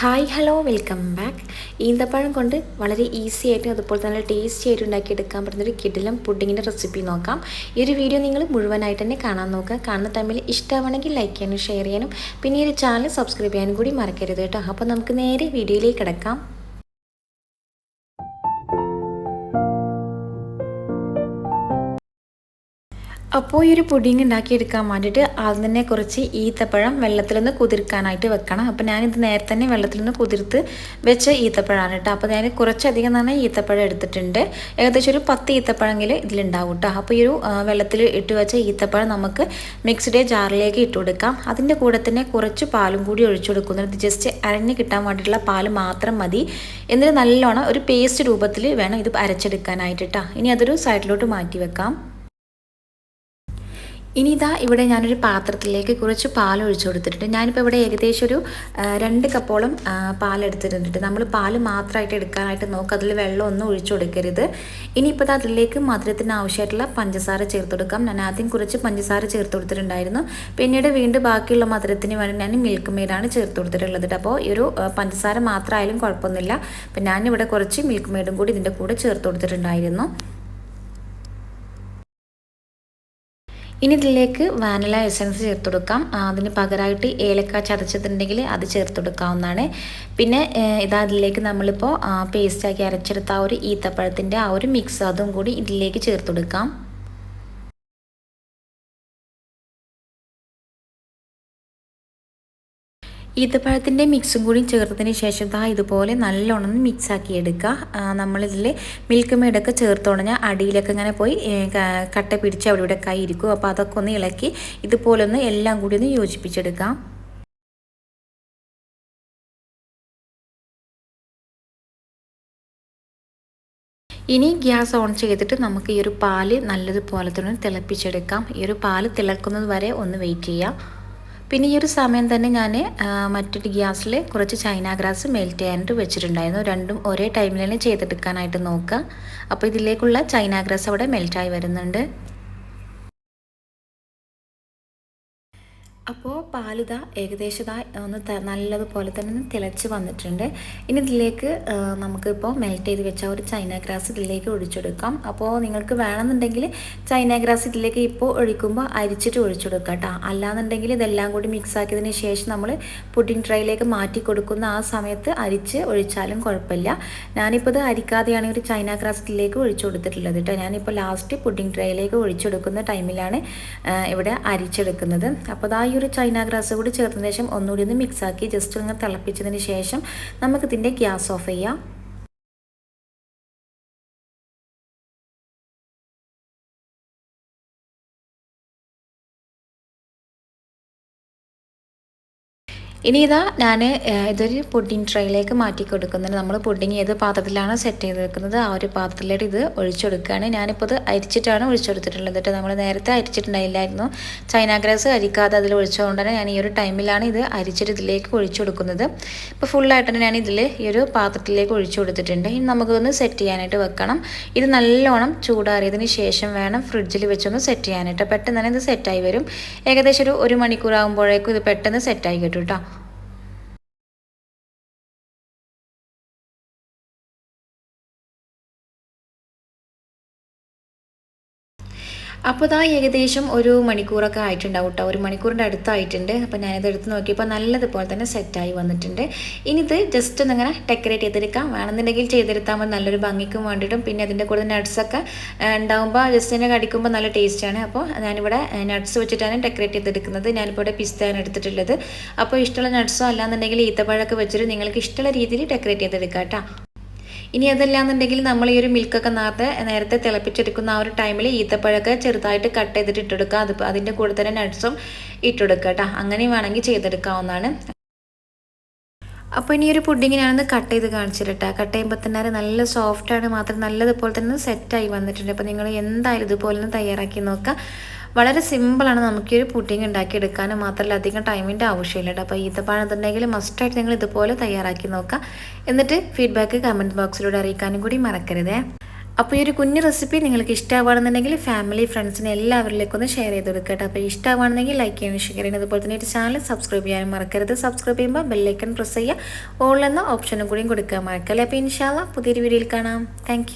Hi hello welcome back ഈന്തപ്പഴം കൊണ്ട് വളരെ ഈസി ആയിട്ടും അതുപോലെ തന്നെ ടേസ്റ്റി ആയിട്ട് ഉണ്ടാക്കിയെടുക്കാൻ പറ്റുന്നൊരു കിടിലം പുഡിങ്ങിന്റെ റെസിപ്പി നോക്കാം. ഈ ഒരു വീഡിയോ നിങ്ങൾ മുഴുവനായിട്ട് തന്നെ കാണാൻ നോക്കുക. കാണുന്ന ടൈമിൽ ഇഷ്ടമാണെങ്കിൽ ലൈക്ക് ചെയ്യാനും ഷെയർ ചെയ്യാനും പിന്നെ ഈ ഒരു ചാനൽ സബ്സ്ക്രൈബ് ചെയ്യാനും കൂടി മറക്കരുത് കേട്ടോ. അപ്പോൾ നമുക്ക് നേരെ വീഡിയോയിലേക്ക് കിടക്കാം. അപ്പോൾ ഈ ഒരു പുഡിങ് ഉണ്ടാക്കിയെടുക്കാൻ വേണ്ടിയിട്ട് ആദ്യം തന്നെ കുറച്ച് ഈത്തപ്പഴം വെള്ളത്തിൽ നിന്ന് കുതിർക്കാനായിട്ട് വെക്കണം. അപ്പോൾ ഞാനിത് നേരത്തെ തന്നെ വെള്ളത്തിൽ നിന്ന് കുതിർത്ത് വെച്ച ഈത്തപ്പഴമാണ് കേട്ടോ. അപ്പോൾ ഞാൻ കുറച്ചധികം തന്നെ ഈത്തപ്പഴം എടുത്തിട്ടുണ്ട്. ഏകദേശം ഒരു പത്ത് ഈത്തപ്പഴമെങ്കിൽ ഇതിലുണ്ടാവും കേട്ടോ. അപ്പോൾ ഈ ഒരു വെള്ളത്തിൽ ഇട്ട് വെച്ച ഈത്തപ്പഴം നമുക്ക് മിക്സ്ഡ് ജാറിലേക്ക് ഇട്ട് കൊടുക്കാം. അതിന്റെ കൂടെ തന്നെ കുറച്ച് പാലും കൂടി ഒഴിച്ചു കൊടുക്കുന്നത് ജസ്റ്റ് അരഞ്ഞ് കിട്ടാൻ വേണ്ടിയിട്ടുള്ള പാൽ മാത്രം മതി. എന്നിട്ട് നല്ലോണം ഒരു പേസ്റ്റ് രൂപത്തിൽ വേണം ഇത് അരച്ചെടുക്കാനായിട്ട് കേട്ടോ. ഇനി അതൊരു സൈഡിലോട്ട് മാറ്റി വെക്കാം. ഇനി ഇതാ ഇവിടെ ഞാനൊരു പാത്രത്തിലേക്ക് കുറച്ച് പാൽ ഒഴിച്ചു കൊടുത്തിട്ടുണ്ട്. ഞാനിപ്പോൾ ഇവിടെ ഏകദേശം ഒരു രണ്ട് കപ്പോളം പാലെടുത്തിട്ടുണ്ട് നമ്മൾ പാൽ മാത്രമായിട്ട് എടുക്കാനായിട്ട് നോക്കുക അതിൽ വെള്ളം ഒന്നും ഒഴിച്ചു കൊടുക്കരുത്. ഇനിയിപ്പോൾ അതിലേക്ക് മധുരത്തിന് ആവശ്യമായിട്ടുള്ള പഞ്ചസാര ചേർത്ത് കൊടുക്കാം. ഞാൻ ആദ്യം കുറച്ച് പഞ്ചസാര ചേർത്ത് കൊടുത്തിട്ടുണ്ടായിരുന്നു. പിന്നീട് വീണ്ടും ബാക്കിയുള്ള മധുരത്തിന് വേണ്ടി ഞാൻ മിൽക്ക് മെയ്ഡാണ് ചേർത്ത് കൊടുത്തിട്ടുള്ളത് അപ്പോൾ ഈ ഒരു പഞ്ചസാര മാത്രമായാലും കുഴപ്പമൊന്നുമില്ല. അപ്പം ഞാനിവിടെ കുറച്ച് മിൽക്ക് മെയ്ഡും കൂടി ഇതിന്റെ കൂടെ ചേർത്ത് കൊടുത്തിട്ടുണ്ടായിരുന്നു. ഇനി ഇതിലേക്ക് വാനില എസൻസ് ചേർത്ത് കൊടുക്കാം. അതിന് പകരമായിട്ട് ഏലക്ക ചതച്ചിട്ടുണ്ടെങ്കിൽ അത് ചേർത്ത് കൊടുക്കാവുന്നതാണ്. പിന്നെ ഇതാ അതിലേക്ക് നമ്മളിപ്പോൾ പേസ്റ്റാക്കി അരച്ചെടുത്ത ആ ഒരു ഈത്തപ്പഴത്തിന്റെ ആ ഒരു മിക്സ് അതും കൂടി ഇതിലേക്ക് ചേർത്ത് കൊടുക്കാം. ഈത്തപ്പഴത്തിന്റെ മിക്സും കൂടി ചേർത്തതിന് ശേഷം ദാ ഇതുപോലെ നല്ലോണം മിക്സാക്കി എടുക്കുക നമ്മളിതിൽ മിൽക്ക് മേഡൊക്കെ ചേർത്തോണഞ്ഞാൽ അടിയിലൊക്കെ ഇങ്ങനെ പോയി കട്ട പിടിച്ച് അവിടെ ഇവിടെ കൈ ഇരിക്കും. അപ്പോൾ അതൊക്കെ ഒന്ന് ഇളക്കി ഇതുപോലെ ഒന്ന് എല്ലാം കൂടി ഒന്ന് യോജിപ്പിച്ചെടുക്കാം. ഇനി ഗ്യാസ് ഓൺ ചെയ്തിട്ട് നമുക്ക് ഈ ഒരു പാൽ നല്ലതുപോലെ തന്നെ തിളപ്പിച്ചെടുക്കാം. ഈ ഒരു പാൽ തിളക്കുന്നത് വരെ ഒന്ന് വെയിറ്റ് ചെയ്യാം. പിന്നെ ഈ ഒരു സമയം തന്നെ ഞാൻ മറ്റൊരു ഗ്യാസിൽ കുറച്ച് ചൈന ഗ്രാസ് മെൽറ്റ് ചെയ്യാനായിട്ട് വെച്ചിട്ടുണ്ടായിരുന്നു. രണ്ടും ഒരേ ടൈമിൽ തന്നെ ചെയ്തെടുക്കാനായിട്ട് നോക്കുക അപ്പോൾ ഇതിലേക്കുള്ള ചൈന ഗ്രാസ് അവിടെ മെൽറ്റായി വരുന്നുണ്ട്. അപ്പോൾ പാലിത ഏകദേശം ഇതാ ഒന്ന് നല്ലതുപോലെ തന്നെ തിളച്ച് വന്നിട്ടുണ്ട്. ഇനി ഇതിലേക്ക് നമുക്കിപ്പോൾ മെൽറ്റ് ചെയ്ത് വെച്ച ഒരു ചൈന ഗ്രാസ് ഇതിലേക്ക് ഒഴിച്ചെടുക്കാം. അപ്പോൾ നിങ്ങൾക്ക് വേണമെന്നുണ്ടെങ്കിൽ ചൈന ഗ്രാസ് ഇതിലേക്ക് ഇപ്പോൾ ഒഴിക്കുമ്പോൾ അരിച്ചിട്ട് ഒഴിച്ചെടുക്കാം കേട്ടോ. അല്ലാന്നുണ്ടെങ്കിൽ ഇതെല്ലാം കൂടി മിക്സ് ആക്കിയതിന് ശേഷം നമ്മൾ പുഡിംഗ് ട്രൈയിലേക്ക് മാറ്റി കൊടുക്കുന്ന ആ സമയത്ത് അരിച്ച് ഒഴിച്ചാലും കുഴപ്പമില്ല. ഞാനിപ്പോൾ ഇത് അരിക്കാതെയാണ് ഒരു ചൈന ഗ്രാസ് ഇതിലേക്ക് ഒഴിച്ചു കൊടുത്തിട്ടുള്ളത് കേട്ടോ ഞാനിപ്പോൾ ലാസ്റ്റ് പുഡിംഗ് ട്രൈയിലേക്ക് ഒഴിച്ചെടുക്കുന്ന ടൈമിലാണ് ഇവിടെ അരിച്ചെടുക്കുന്നത്. അപ്പോൾ അതാ ഒരു ചൈന ഗ്രാസ് കൂടി ചേർത്തതിന് ശേഷം ഒന്നുകൂടി ഒന്ന് മിക്സാക്കി ജസ്റ്റ് ഒന്ന് തിളപ്പിച്ചതിന് ശേഷം നമുക്കിതിന്റെ ഗ്യാസ് ഓഫ് ചെയ്യാം. ഇനി ഇതാ ഞാൻ ഇതൊരു പുഡിംഗ് ട്രേയിലേക്ക് മാറ്റി കൊടുക്കുന്നുണ്ട് നമ്മൾ പുഡിംഗ് ഏത് പാത്രത്തിലാണ് സെറ്റ് ചെയ്ത് വെക്കുന്നത് ആ ഒരു പാത്രത്തിലേക്ക് ഇത് ഒഴിച്ചെടുക്കുകയാണ്. ഞാനിപ്പോൾ ഇത് അരിച്ചിട്ടാണ് ഒഴിച്ചെടുത്തിട്ടുള്ളത്. കേട്ടോ നമ്മൾ നേരത്തെ അരിച്ചിട്ടുണ്ടായില്ലായിരുന്നു. ചൈന ഗ്രാസ് അരിക്കാതെ അതിൽ ഒഴിച്ചുകൊണ്ടാണ് ഞാൻ ഈ ഒരു ടൈമിലാണ് ഇത് അരിച്ചിട്ട് ഇതിലേക്ക് ഒഴിച്ചു കൊടുക്കുന്നത് ഇപ്പോൾ ഫുള്ളായിട്ട് ഞാൻ ഇതിൽ ഈ ഒരു പാത്രത്തിലേക്ക് ഒഴിച്ചു കൊടുത്തിട്ടുണ്ട് ഇനി നമുക്കൊന്ന് സെറ്റ് ചെയ്യാനായിട്ട് വെക്കണം. ഇത് നല്ലോണം ചൂടാറിയതിന് ശേഷം വേണം ഫ്രിഡ്ജിൽ വെച്ചൊന്ന് സെറ്റ് ചെയ്യാനായിട്ട്. പെട്ടെന്ന് തന്നെ ഇത് സെറ്റായി വരും. ഏകദേശം ഒരു ഒരു മണിക്കൂർ ആകുമ്പോഴേക്കും ഇത് പെട്ടെന്ന് സെറ്റായി കിട്ടും കേട്ടോ അപ്പോൾ ഇതാ ഏകദേശം ഒരു മണിക്കൂറൊക്കെ ആയിട്ടുണ്ടാവും കേട്ടോ ഒരു മണിക്കൂറിന്റെ അടുത്തായിട്ടുണ്ട്. അപ്പോൾ ഞാനിത് എടുത്ത് നോക്കിയപ്പോൾ നല്ലതുപോലെ തന്നെ സെറ്റായി വന്നിട്ടുണ്ട്. ഇനി ഇത് ജസ്റ്റ് ഒന്നിങ്ങനെ ഡെക്കറേറ്റ് ചെയ്തെടുക്കാം. വേണമെന്നുണ്ടെങ്കിൽ ചെയ്തെടുത്താൽ മതി. നല്ലൊരു ഭംഗിക്കും വേണ്ടിയിട്ടും. പിന്നെ അതിന്റെ കൂടെ നട്ട്സൊക്കെ ഉണ്ടാകുമ്പോൾ ജസ്റ്റ് തന്നെ കടിക്കുമ്പോൾ നല്ല ടേസ്റ്റാണ് അപ്പോൾ ഞാനിവിടെ നട്ട്സ് വെച്ചിട്ടാണ് ഡെക്കറേറ്റ് ചെയ്തെടുക്കുന്നത്. ഞാനിപ്പോൾ ഇവിടെ പിസ്തയാണ് എടുത്തിട്ടുള്ളത്. അപ്പോൾ ഇഷ്ടമുള്ള നട്ട്സോ അല്ലാന്നുണ്ടെങ്കിൽ ഈത്തപ്പഴമൊക്കെ വെച്ചിട്ട് നിങ്ങൾക്ക് ഇഷ്ടമുള്ള രീതിയിൽ ഡെക്കറേറ്റ് ചെയ്തെടുക്കാം കേട്ടോ ഇനി അതല്ലാന്നുണ്ടെങ്കിൽ നമ്മൾ ഈ ഒരു മിൽക്കൊക്കെ നേരത്തെ നേരത്തെ തിളപ്പിച്ചെടുക്കുന്ന ആ ഒരു ടൈമിൽ ഈത്തപ്പഴമൊക്കെ ചെറുതായിട്ട് കട്ട് ചെയ്തിട്ട് ഇട്ടെടുക്കുക. അത് അതിന്റെ കൂടെ തന്നെ നട്ട്സും ഇട്ടെടുക്കുക കേട്ടോ അങ്ങനെ വേണമെങ്കിൽ ചെയ്തെടുക്കാവുന്നതാണ്. അപ്പോൾ ഇനി ഒരു പുഡിങ് ഞാനൊന്ന് കട്ട് ചെയ്ത് കാണിച്ചിട്ടാ കട്ട് ചെയ്യുമ്പോൾ തന്നെ നല്ല സോഫ്റ്റാണ് മാത്രം നല്ലതുപോലെ തന്നെ സെറ്റായി വന്നിട്ടുണ്ട്. അപ്പോൾ നിങ്ങൾ എന്തായാലും ഇതുപോലെ ഒന്ന് തയ്യാറാക്കി നോക്കുക. വളരെ സിമ്പിളാണ് നമുക്ക് ഈ ഒരു പുഡിങ് ഉണ്ടാക്കിയെടുക്കാനും മാത്രമല്ല അധികം ടൈമിന്റെ ആവശ്യമില്ല കേട്ടോ അപ്പോൾ ഈത്തപ്പഴത്തുണ്ടെങ്കിൽ മസ്റ്റായിട്ട് നിങ്ങൾ ഇതുപോലെ തയ്യാറാക്കി നോക്കുക. എന്നിട്ട് ഫീഡ്ബാക്ക് കമന്റ് ബോക്സിലൂടെ അറിയിക്കാനും കൂടി മറക്കരുതേ. അപ്പോൾ ഈ ഒരു കുഞ്ഞു റെസിപ്പി നിങ്ങൾക്ക് ഇഷ്ടമാവുകയാണെന്നുണ്ടെങ്കിൽ ഫാമിലി ഫ്രണ്ട്സിനെ എല്ലാവരിലേക്കും ഒന്ന് ഷെയർ ചെയ്ത് കൊടുക്കട്ടെ അപ്പോൾ ഇഷ്ടമാണെന്നെങ്കിൽ ലൈക്ക് ചെയ്യാനും ഷെയർ ചെയ്യണം അതുപോലെ തന്നെ ഒരു ചാനൽ സബ്സ്ക്രൈബ് ചെയ്യാനും മറക്കരുത്. സബ്സ്ക്രൈബ് ചെയ്യുമ്പോൾ ബെല്ലൈക്കൺ പ്രസ് ചെയ്യുക. ഓൾ എന്ന ഓപ്ഷനും കൂടിയും കൊടുക്കാൻ മറക്കല്ലേ. അപ്പോൾ ഇൻഷാല്ല പുതിയൊരു വീഡിയോയിൽ കാണാം. താങ്ക്